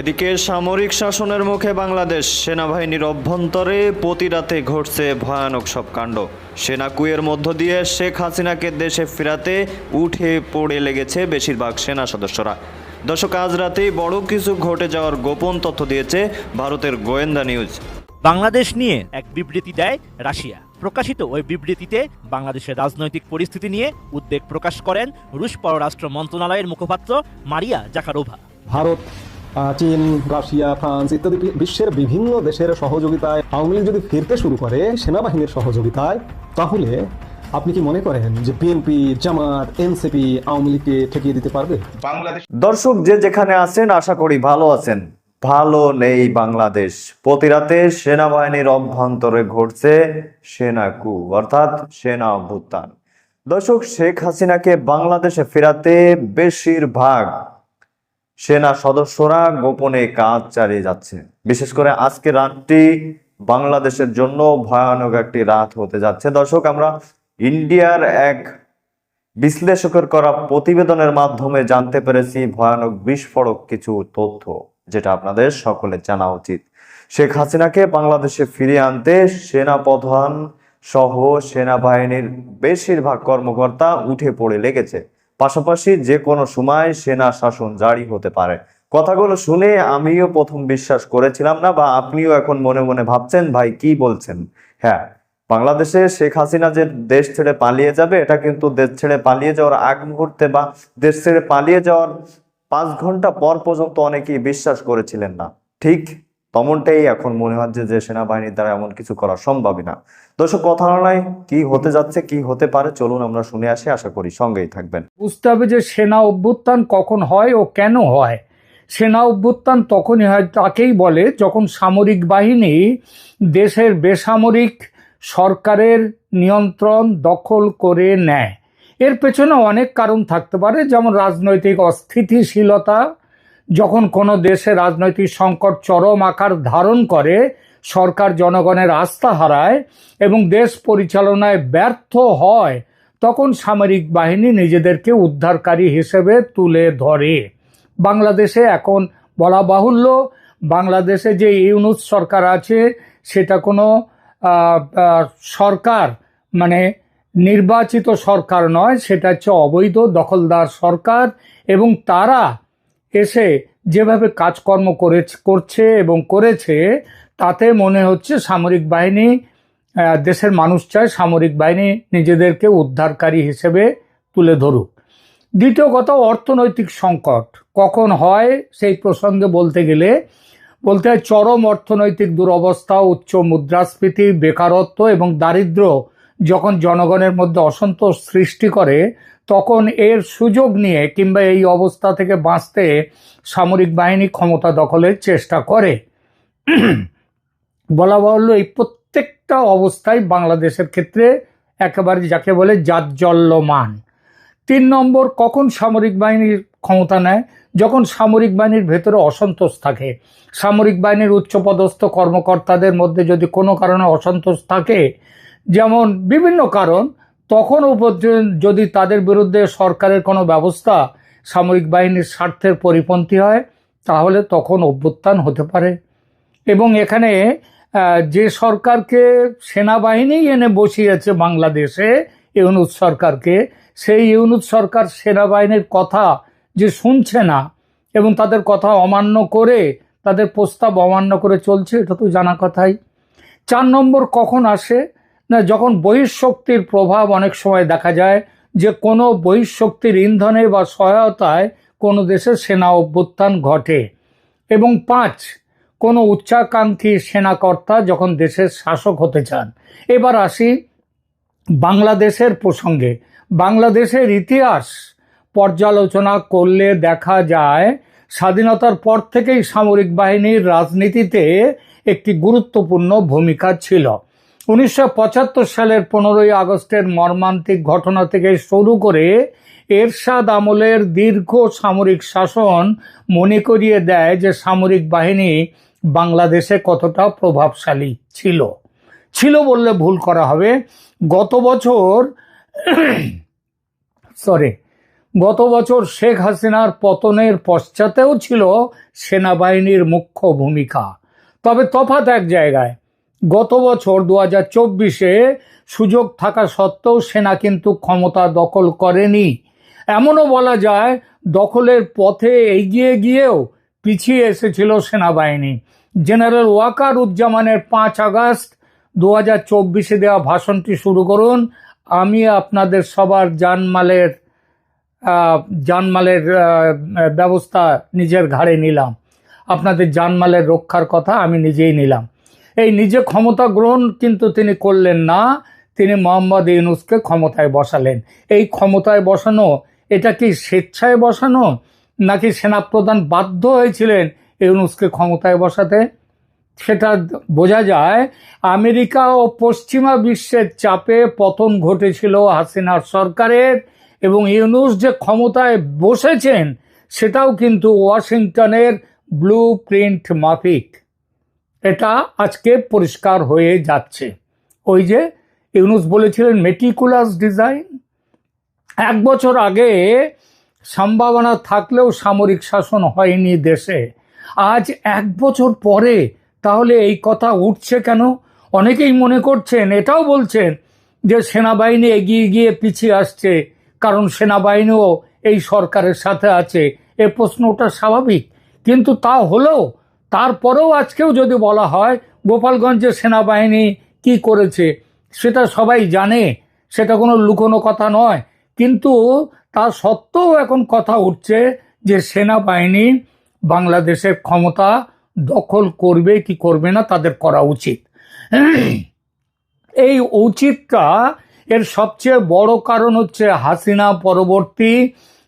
এদিকে সামরিক শাসনের মুখে বাংলাদেশ সেনাবাহিনীর অভ্যন্তরে প্রতি রাতে ঘটছে ভয়ানক সব কাণ্ড। সেনা কুয়ের মধ্য দিয়ে শেখ হাসিনাকে দেশে ফেরাতে উঠে পড়ে লেগেছে বেশিরভাগ সেনা সদস্যরা। দর্শক আজ রাতেই বড় কিছু ঘটে যাওয়ার গোপন তথ্য দিয়েছে ভারতের গোয়েন্দা নিউজ। বাংলাদেশ নিয়ে এক বিবৃতি দেয় রাশিয়া। প্রকাশিত ওই বিবৃতিতে বাংলাদেশের রাজনৈতিক পরিস্থিতি নিয়ে উদ্বেগ প্রকাশ করেন রুশ পররাষ্ট্র মন্ত্রণালয়ের মুখপাত্র মারিয়া জাকারোভা। ভারত চীন রাশিয়া ফ্রান্স ইত্যাদি বিশ্বের বিভিন্ন দেশের সহযোগিতায় আওয়ামী লীগ যদি ফিরতে শুরু করে সেনাবাহিনীর সহযোগিতায় তাহলে আপনি কি মনে করেন যে বিএনপি জামাত এনসিপি আওয়ামী লীগকে ঠেকিয়ে দিতে পারবে? দর্শক যে যেখানে আছেন আশা করি ভালো আছেন। ভালো নেই বাংলাদেশ। প্রতি রাতে সেনাবাহিনীর অভ্যন্তরে ঘটছে সেনা কু অর্থাৎ সেনা অভ্যুত্থান। দর্শক শেখ হাসিনাকে বাংলাদেশে ফেরাতে বেশিরভাগ সেনা সদস্যরা গোপনে কাজ চালিয়ে যাচ্ছে। বিশেষ করে আজকে রাতটি বাংলাদেশের জন্য ভয়ানক একটি রাত হতে যাচ্ছে। দর্শক, আমরা ইন্ডিয়ার এক বিশ্লেষকের করা প্রতিবেদনের মাধ্যমে জানতে পেরেছি ভয়ানক বিস্ফোরক কিছু তথ্য, যেটা আপনাদের সকলে জানা উচিত। শেখ হাসিনাকে বাংলাদেশে ফিরিয়ে আনতে সেনা প্রধান সহ সেনাবাহিনীর বেশিরভাগ কর্মকর্তা উঠে পড়ে লেগেছে। পাশাপাশি যে কোনো সময় সেনা শাসন জারি হতে পারে। কথাগুলো শুনে আমিও প্রথম বিশ্বাস করেছিলাম না বা আপনিও এখন মনে মনে ভাবছেন, ভাই, কি বলছেন? হ্যাঁ বাংলাদেশে শেখ হাসিনা যে দেশ ছেড়ে পালিয়ে যাবে, এটা কিন্তু দেশ ছেড়ে পালিয়ে যাওয়ার আগ মুহূর্তে বা দেশ ছেড়ে পালিয়ে যাওয়ার পাঁচ ঘণ্টা পর পর্যন্ত অনেকেই বিশ্বাস করেছিলেন না। ঠিক তেমনটাই এখন মনে হচ্ছে যে সেনাবাহিনীর দ্বারা এমন কিছু করা সম্ভবই না। দর্শক, কথা নয় কি হতে যাচ্ছে, কি হতে পারে, চলুন আমরা শুনে আসি, আশা করি সঙ্গেই থাকবেন। বুঝতে হবে যে সেনা অভ্যুত্থান কখন হয় ও কেন হয়। সেনা অভ্যুত্থান তখনই হয় তাকেই বলে যখন সামরিক বাহিনী দেশের বেসামরিক সরকারের নিয়ন্ত্রণ দখল করে নেয়। এর পেছনে অনেক কারণ থাকতে পারে, যেমন রাজনৈতিক অস্থিতিশীলতা যখন কোনো দেশে রাজনৈতিক সংকট চরম আকার ধারণ করে, সরকার জনগণের আস্থা হারায় এবং দেশ পরিচালনায় ব্যর্থ হয়, তখন সামরিক বাহিনী নিজেদেরকে উদ্ধারকারী হিসেবে তুলে ধরে। বাংলাদেশে এখন বলা বাহুল্য, বাংলাদেশে যে ইউনুস সরকার আছে, সেটা কোনো সরকার মানে নির্বাচিত সরকার নয়, সেটা হচ্ছে অবৈধ দখলদার সরকার এবং তারা এসে যেভাবে কাজকর্ম করে করছে এবং করেছে, তাতে মনে হচ্ছে সামরিক বাহিনী দেশের মানুষ চায় সামরিক বাহিনী নিজেদেরকে উদ্ধারকারী হিসেবে তুলে ধরুক। দ্বিতীয় কথা, অর্থনৈতিক সংকট। কখন হয় সেই প্রসঙ্গে বলতে গেলে, বলতে হয় চরম অর্থনৈতিক দুরবস্থা, উচ্চ মুদ্রাস্ফীতি, বেকারত্ব এবং দারিদ্র্য যখন জনগণের মধ্যে অসন্তোষ সৃষ্টি করে, তখন এর সুযোগ নিয়ে কিংবা এই অবস্থা থেকে বাঁচতে সামরিক বাহিনী ক্ষমতা দখলের চেষ্টা করে। বলা বাহুল্য এই প্রত্যেকটা অবস্থায় বাংলাদেশের ক্ষেত্রে একেবারে যাকে বলে জাজ্জল্যমান। তিন নম্বর, কখন সামরিক বাহিনীর ক্ষমতা নেয়? যখন সামরিক বাহিনীর ভেতরে অসন্তোষ থাকে। সামরিক বাহিনীর উচ্চপদস্থ কর্মকর্তাদের মধ্যে যদি কোনো কারণে অসন্তোষ থাকে যেমন বিভিন্ন কারণ, তখন যদি তাদের বিরুদ্ধে সরকারের কোনো ব্যবস্থা, সামরিক বাহিনীর স্বার্থের পরিপন্থী হয়, তাহলে তখন অভ্যুত্থান হতে পারে। এবং এখানে যে সরকারকে সেনাবাহিনী এনে বসিয়েছে বাংলাদেশে, ইউনুস সরকারকে, সেই ইউনুস সরকার সেনাবাহিনীর কথা যে শুনছে না এবং তাদের কথা অমান্য করে, তাদের প্রস্তাব অমান্য করে চলছে, এটা তো জানা কথাই। চার নম্বর কখন আসে? না, যখন বহিঃশক্তির প্রভাব অনেক সময় দেখা যায় যে কোনো বহিঃশক্তির ইন্ধনে বা সহায়তায় কোনো দেশের সেনা অভ্যুত্থান ঘটে। এবং পাঁচ, কোনো উচ্চাকাঙ্ক্ষী সেনাকর্তা যখন দেশের শাসক হতে চান। এবার আসি বাংলাদেশের প্রসঙ্গে। বাংলাদেশের ইতিহাস পর্যালোচনা করলে দেখা যায় স্বাধীনতার পর থেকেই সামরিক বাহিনীর রাজনীতিতে একটি গুরুত্বপূর্ণ ভূমিকা ছিল। উনিশশো পঁচাত্তর সালের পনেরোই আগস্টের মর্মান্তিক ঘটনা থেকে শুরু করে এরশাদ আমলের দীর্ঘ সামরিক শাসন মনে করিয়ে দেয় যে সামরিক বাহিনী বাংলাদেশে কতটা প্রভাবশালী ছিল। ছিল বললে ভুল করা হবে। গত বছর সরি গত বছর শেখ হাসিনার পতনের পশ্চাতেও ছিল সেনাবাহিনীর মুখ্য ভূমিকা। তবে তফাৎ এক জায়গায় গত বছর দু হাজার চব্বিশে সুযোগ থাকা সত্ত্বেও সেনা কিন্তু ক্ষমতা দখল করেনি। এমনও বলা যায় দখলের পথে এগিয়ে গিয়েও পিছিয়ে এসেছিল সেনাবাহিনী। জেনারেল ওয়াকার উজ্জামানের পাঁচ আগস্ট দু হাজার চব্বিশে দেওয়া ভাষণটি শুরু করুন। আমি আপনাদের সবার জানমালের জানমালের ব্যবস্থা নিজের ঘাড়ে নিলাম। আপনাদের জানমালের রক্ষার কথা আমি নিজেই নিলাম। এই নিজে ক্ষমতা গ্রহণ কিন্তু তিনি করলেন না। তিনি মোহাম্মদ ইউনুসকে ক্ষমতায় বসালেন। এই ক্ষমতায় বসানো, এটা কি স্বেচ্ছায় বসানো, নাকি সেনাপ্রধান বাধ্য হয়েছিলেন ইউনুসকে ক্ষমতায় বসাতে? সেটা বোঝা যায়, আমেরিকা ও পশ্চিমা বিশ্বের চাপে পতন ঘটেছিল হাসিনার সরকারের এবং ইউনুস যে ক্ষমতায় বসেছেন, সেটাও কিন্তু ওয়াশিংটনের ব্লু প্রিন্ট মাফিক। এটা আজকে পরিষ্কার হয়ে যাচ্ছে। ওই যে ইউনুস বলেছিলেন মেটিকুলাস ডিজাইন এক বছর আগে সম্ভাবনা থাকলেও সামরিক শাসন হয়নি দেশে। আজ এক বছর পরে তাহলে এই কথা উঠছে কেন? অনেকেই মনে করছেন, এটাও বলছেন যে সেনাবাহিনী এগিয়ে গিয়ে পিছিয়ে আসছে, কারণ সেনাবাহিনীও এই সরকারের সাথে আছে। এ প্রশ্নটা স্বাভাবিক। কিন্তু তা হলেও তারপরেও আজকেও যদি বলা হয়, গোপালগঞ্জের সেনাবাহিনী কি করেছে, সেটা সবাই জানে, সেটা কোনো লুকোনো কথা নয়। কিন্তু তা সত্ত্বেও এখন কথা উঠছে যে সেনাবাহিনী বাংলাদেশের ক্ষমতা দখল করবে কি করবে না তাদের করা উচিত। এই উচিতটা এর সবচেয়ে বড় কারণ হচ্ছে হাসিনা পরবর্তী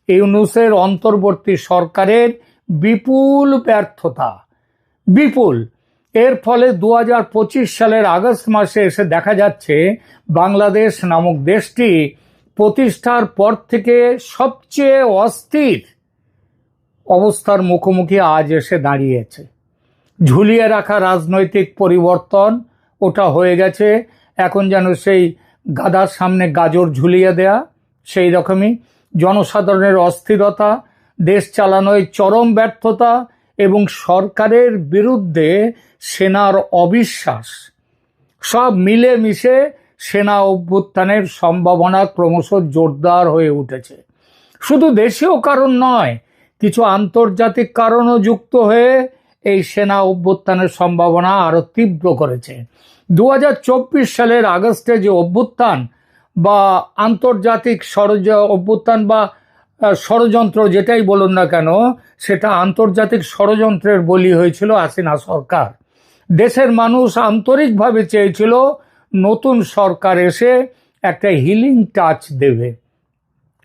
ইউনুসের অন্তর্বর্তী সরকারের বিপুল ব্যর্থতা। বিপুল। এর ফলে দু হাজার পঁচিশ সালের আগস্ট মাসে এসে দেখা যাচ্ছে বাংলাদেশ নামক দেশটি প্রতিষ্ঠার পর থেকে সবচেয়ে অস্থির অবস্থার মুখোমুখি আজ এসে দাঁড়িয়েছে। ঝুলিয়ে রাখা রাজনৈতিক পরিবর্তন, ওটা হয়ে গেছে। এখন যেন সেই গাদার সামনে গাজর ঝুলিয়ে দেয়া, সেই রকমই। জনসাধারণের অস্থিরতা, দেশ চালানোয় চরম ব্যর্থতা এবং সরকারের বিরুদ্ধে সেনার অবিশ্বাস। সব মিলে মিশে সেনা অভ্যুত্থানের সম্ভাবনা ক্রমশ জোরদার হয়ে উঠেছে। শুধু দেশীয় কারণ নয়, কিছু আন্তর্জাতিক কারণও যুক্ত হয়ে এই সেনা অভ্যুত্থানের সম্ভাবনা আরও তীব্র করেছে। দু হাজার চব্বিশ সালের আগস্টে যে অভ্যুত্থান বা আন্তর্জাতিক ষড়য অভ্যুত্থান বা ষড়যন্ত্র যেটাই বলুন না কেন, সেটা আন্তর্জাতিক ষড়যন্ত্রের বলি হয়েছিল হাসিনা সরকার। দেশের মানুষ আন্তরিকভাবে চেয়েছিল নতুন সরকার এসে একটা হিলিং টাচ দেবে।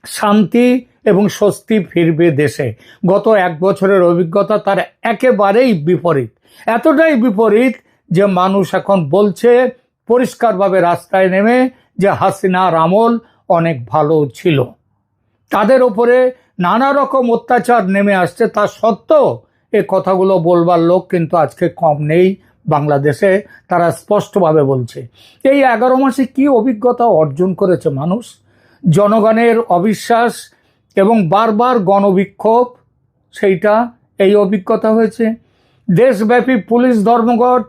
শান্তি এবং স্বস্তি ফিরবে দেশে। গত এক বছরের অভিজ্ঞতা তার একেবারেই বিপরীত। এতটাই বিপরীত যে মানুষ এখন বলছে পরিষ্কারভাবে রাস্তায় নেমে যে হাসিনার আমল অনেক ভালো ছিল। তাদের ওপরে নানা রকম অত্যাচার নেমে আসছে। তা সত্ত্বেও এ কথাগুলো বলবার লোক কিন্তু আজকে কম নেই বাংলাদেশে, তারা স্পষ্টভাবে বলছে। এই এগারো মাসে কি অভিজ্ঞতা অর্জন করেছে মানুষ? জনগণের অবিশ্বাস এবং বারবার গণবিক্ষোভ, সেইটা এই অভিজ্ঞতা হয়েছে। দেশব্যাপী পুলিশ ধর্মঘট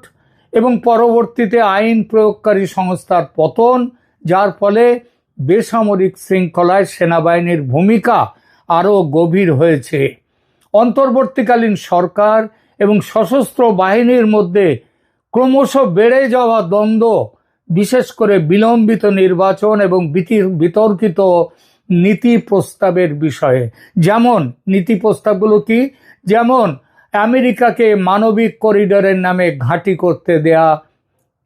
এবং পরবর্তীতে আইন প্রয়োগকারী সংস্থার পতন, যার ফলে বেসামরিক শৃঙ্খলায় সেনাবাহিনীর ভূমিকা আরও গভীর হয়েছে। অন্তর্বর্তীকালীন সরকার এবং সশস্ত্র বাহিনীর মধ্যে ক্রমশ বেড়ে যাওয়া দ্বন্দ্ব, বিশেষ করে বিলম্বিত নির্বাচন এবং বিতি- বিতর্কিত নীতি প্রস্তাবের বিষয়ে। যেমন, নীতি প্রস্তাবগুলো কি? যেমন, আমেরিকাকে মানবিক করিডোরের নামে ঘাঁটি করতে দেয়া,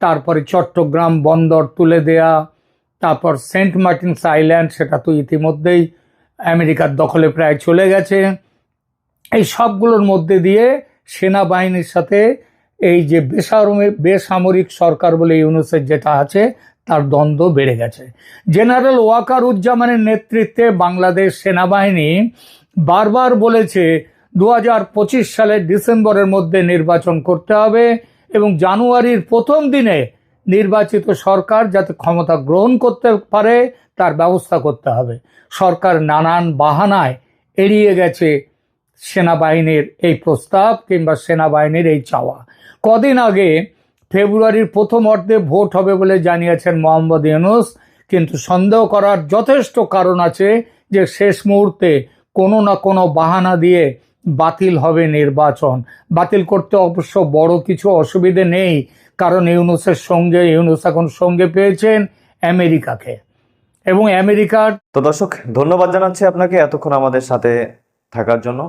তারপরে চট্টগ্রাম বন্দর তুলে দেয়া তারপর সেন্ট মার্টিনস আইল্যান্ড, সেটা তো ইতিমধ্যেই আমেরিকার দখলে প্রায় চলে গেছে। এই সবগুলোর মধ্যে দিয়ে সেনাবাহিনীর সাথে এই যে বেসামরিক বেসামরিক সরকার বলে ইউনুসের যেটা আছে, তার দ্বন্দ্ব বেড়ে গেছে। জেনারেল ওয়াকার উজ্জামানের নেতৃত্বে বাংলাদেশ সেনাবাহিনী বারবার বলেছে দু হাজার পঁচিশ সালের ডিসেম্বরের মধ্যে নির্বাচন করতে হবে এবং জানুয়ারির প্রথম দিনে নির্বাচিত সরকার যাতে ক্ষমতা গ্রহণ করতে পারে, তার ব্যবস্থা করতে হবে। সরকার নানান বাহানায় এড়িয়ে গেছে সেনাবাহিনীর এই প্রস্তাব কিংবা সেনাবাহিনীর এই চাওয়া। কদিন আগে ফেব্রুয়ারির প্রথম অর্ধে ভোট হবে বলে জানিয়েছেন মোহাম্মদ ইউনুস, কিন্তু সন্দেহ করার যথেষ্ট কারণ আছে যে শেষ মুহূর্তে কোনো না কোনো বাহানা দিয়ে বাতিল হবে নির্বাচন। বাতিল করতে অবশ্য বড় কিছু অসুবিধে নেই। কারণ ইউনুসের সঙ্গে, ইউনুস এখন সঙ্গে পেয়েছেন আমেরিকাকে। এবং আমেরিকার তো দর্শক, ধন্যবাদ জানাচ্ছি আপনাকে এতক্ষণ আমাদের সাথে থাকার জন্য।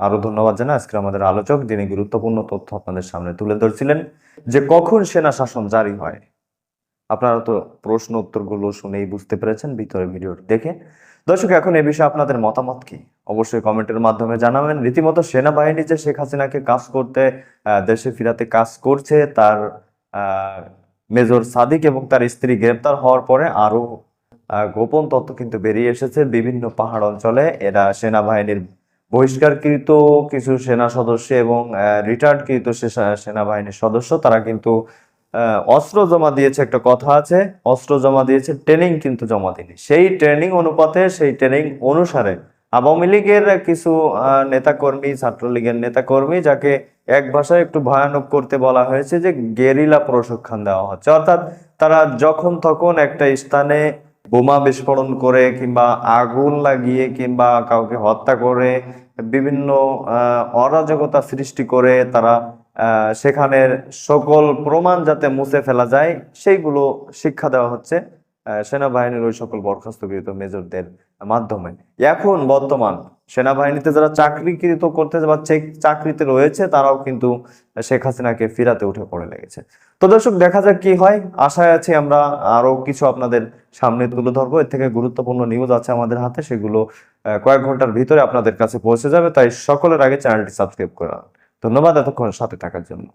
আরও ধন্যবাদ জানাই আজকে আমাদের আলোচক, যিনি গুরুত্বপূর্ণ তথ্য আপনাদের সামনে তুলে ধরছিলেন যে কখন সেনা শাসন জারি হয়। আপনারা তো প্রশ্ন উত্তরগুলো শুনেই বুঝতে পেরেছেন, ভিতরে ভিডিওটি দেখে। দর্শক, এখন এ বিষয়ে আপনাদের মতামত কি? অবশ্যই কমেন্টের মাধ্যমে জানাবেন। রীতিমতো সেনাবাহিনী যে শেখ হাসিনাকে কাজ করতে দেশে ফিরাতে কাজ করছে তার মেজর সাদিক এবং তার স্ত্রী গ্রেপ্তার হওয়ার পরে আরও আহ, গোপন তথ্য কিন্তু বেরিয়ে এসেছে বিভিন্ন পাহাড় অঞ্চলে। এরা সেনাবাহিনীর বহিষ্কারকৃত কিছু সেনা সদস্য এবং রিটায়ার্ডকৃত সেনাবাহিনীর সদস্য। তারা কিন্তু অস্ত্র জমা দিয়েছে একটা কথা আছে অস্ত্র জমা দিয়েছে ট্রেনিং কিন্তু জমা দিনি সেই ট্রেনিং অনুপাতে সেই ট্রেনিং অনুসারে আওয়ামী লীগের কিছু নেতাকর্মী, ছাত্রলীগের নেতাকর্মী যাকে এক ভাষায় একটু ভয়ানক করতে বলা হয়েছে যে গেরিলা প্রশিক্ষণ দেওয়া হচ্ছে। অর্থাৎ তারা যখন তখন একটা স্থানে বোমা বিস্ফোরণ করে কিংবা আগুন লাগিয়ে কিংবা কাউকে হত্যা করে, বিভিন্ন অরাজকতা সৃষ্টি করে তারা সেখানের সকল প্রমাণ যাতে মুছে ফেলা যায়, সেইগুলো শিক্ষা দেওয়া হচ্ছে সেনাবাহিনীর ওই সকল বরখাস্তকৃত মেজরদের মাধ্যমে। এখন বর্তমান সেনাবাহিনীতে যারা চাকরিকৃত করতে বা চাকরিতে রয়েছে, তারাও কিন্তু শেখ হাসিনাকে ফিরাতে উঠে পড়ে লেগেছে। তো দর্শক, দেখা যাক কি হয়। আশায় আছি আমরা আরও কিছু আপনাদের সামনে তুলে ধরবো। এর থেকে গুরুত্বপূর্ণ নিউজ আছে আমাদের হাতে, সেগুলো কয়েক ঘণ্টার ভিতরে আপনাদের কাছে পৌঁছে যাবে। তাই সকলের আগে চ্যানেলটি সাবস্ক্রাইব করা ধন্যবাদ এতক্ষণ সাথে থাকার জন্য।